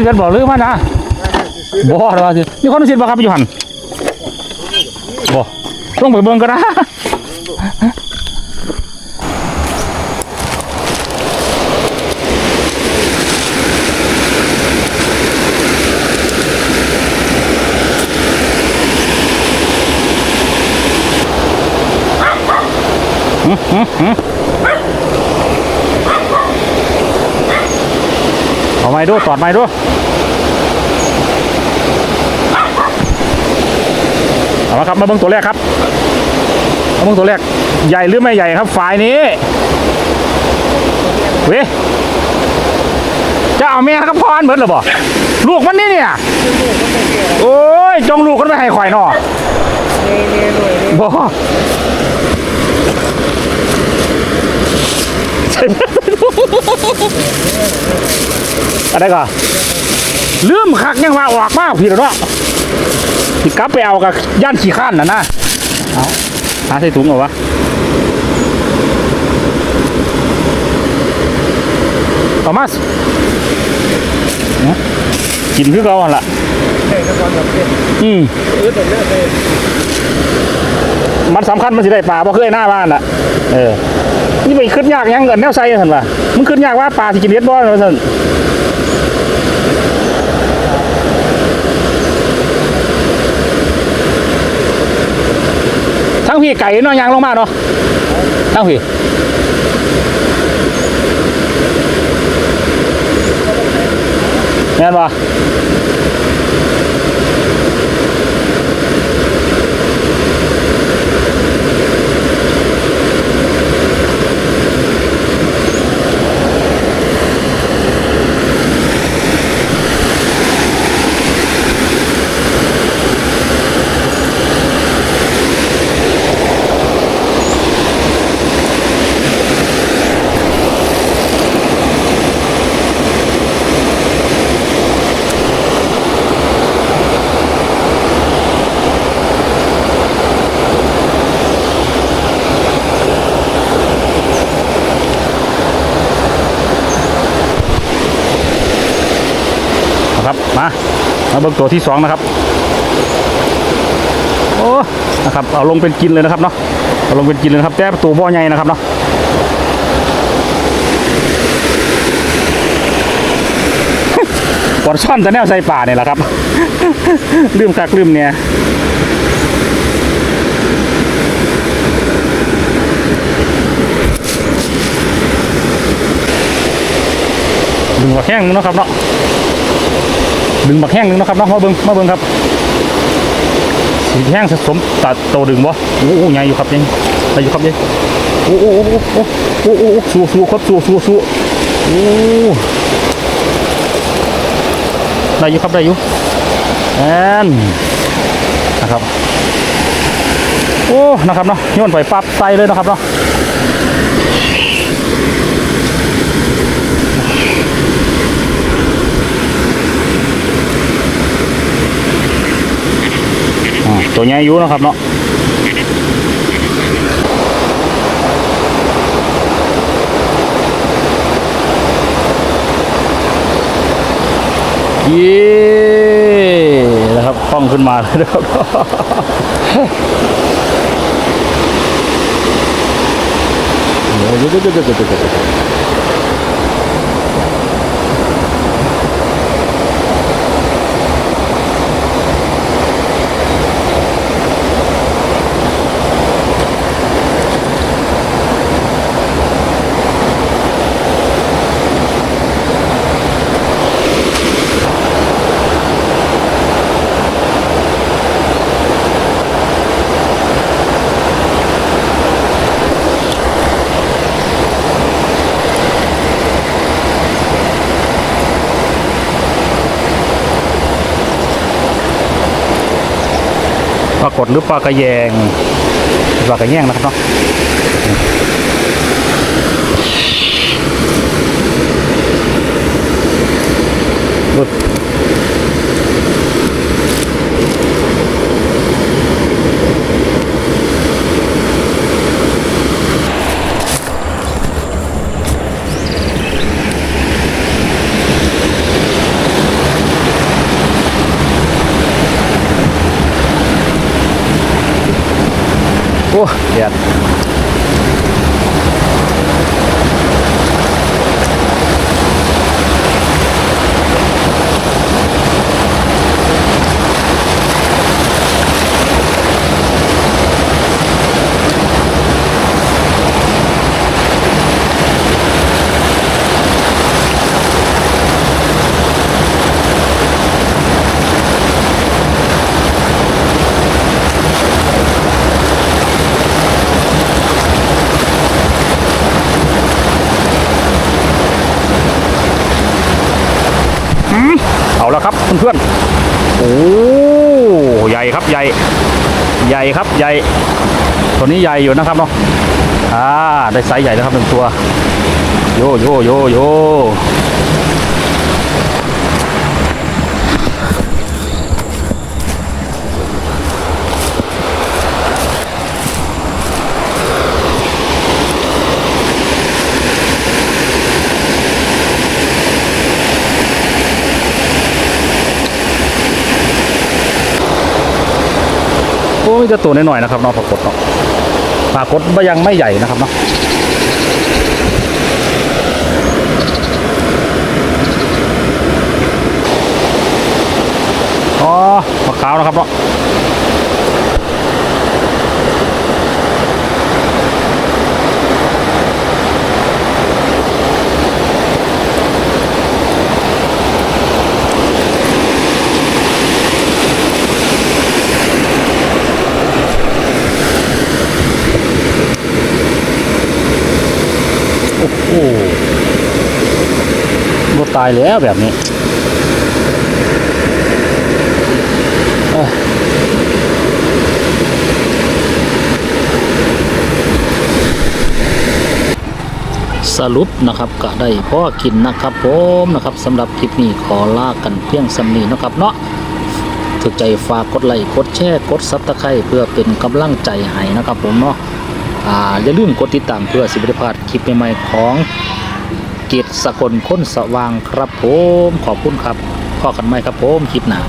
นกันบอกหรือมานะบ่หรอว่าสิมีคนสิบ่ครับอยู่หันบ่ต้องไปเบิ่งกันนะเอา ไม้ดูตอดไม้ดูเอาละครับมาเบิ่งตัวแรกครับมาเบิ่งตัวแรกใหญ่หรือไม่ใหญ่ครับฝ่ายนี้เว้ยจะเอาแม่ครับพรเหมือนหรือบ่ลูกมันนี่เนี่ยโอ้ยจงลูกกันไปให้ข่อยหนอบ่ อะไรก่อนลืมคักยังว่าออกมาพี่เนาะพี่กลับไปเอากับย่านขี้ข้านน่ะนะเอาหาใส่ถุงเหรอวะเอามากินคือเราหั่นล่ะอืมมันสำคัญมันสิได้ปลาเพราะเคยหน้าบ้านล่ะ เออ นี่ไปขึ้นยากยังเงินแนวไซสันวะมึงขึ้นยากว่าปลาสิกินเลียดบ่มาสันทั้งพี่ไก่เนาะยางลงมาเนาะทั้งพี่แม่นบ่นะ มามาเบิ่งตัวที่สองนะครับโอ้นะครับเอาลงเป็นกินเลยนะครับเนาะเอาลงเป็นกินเลยนะครับแต่ตัวบ่อใหญ่นะครับเนาะปอดช่อนแต่แนวใส่ป่าเนี่ยแหละครับ ลืมคักลืมเนี่ยดึงบักแห้งนึงเนาะครับเนาะ ดึงบักแห้งนึงนะครับเนาะมาเบิ้งมาเบิ้งครับสีแห้งสะสมตัดโตดึงบ่โอ้โหใหญ่อยู่ครับยังใหญ่อยู่ครับยังโอ้โหโอ้โหโอ้โหโอ้โหโอ้โหสู้สู้ครับสู้สู้สู้โอ้ได้อยู่ครับได้อยู่แอนนะครับโอ้นะครับเนาะโยนไปปั๊บใส่เลยนะครับเนาะ ตัวใหญ่อยู่นะครับเนาะเย้นะครับป้องขึ้นมาเลยนะครับโอ้ยเดี๋ยวเดี๋ยวเดี๋ยวเดี๋ยว ปรากฏหรือปลากระแยงปลากระแยงนะครับเนาะ Ayan. เพื่อนๆ โอ้ใหญ่ครับใหญ่ใหญ่ครับใหญ่ ตัวนี้ใหญ่อยู่นะครับเนาะอ่าได้ไซส์ใหญ่แล้วครับหนึ่งตัว โยโยโยโย โอ้ยจะตัวน้อยๆนะครับเนาะปรากฏเนาะปรากฏยังไม่ใหญ่นะครับเนาะอ๋อมะขาวนะครับเนาะโอ้โหรถ ตายแล้วแบบนี้สรุปนะครับก็ได้พ่อกินนะครับผมนะครับสำหรับคลิปนี้ขอลากันเพียงสำนีนะครับเนาะถูกใจฝากกดไลค์กดแชร์กดซับตะไคร้เพื่อเป็นกำลังใจให้นะครับผมเนาะอ่าอย่าลืมกดติดตามเพื่อสิบริพลาดคลิปใหม่ๆของ กียรติสกลค้นสว่างครับผม ขอบคุณครับพ่อกันไหมครับผมคลิปหน้า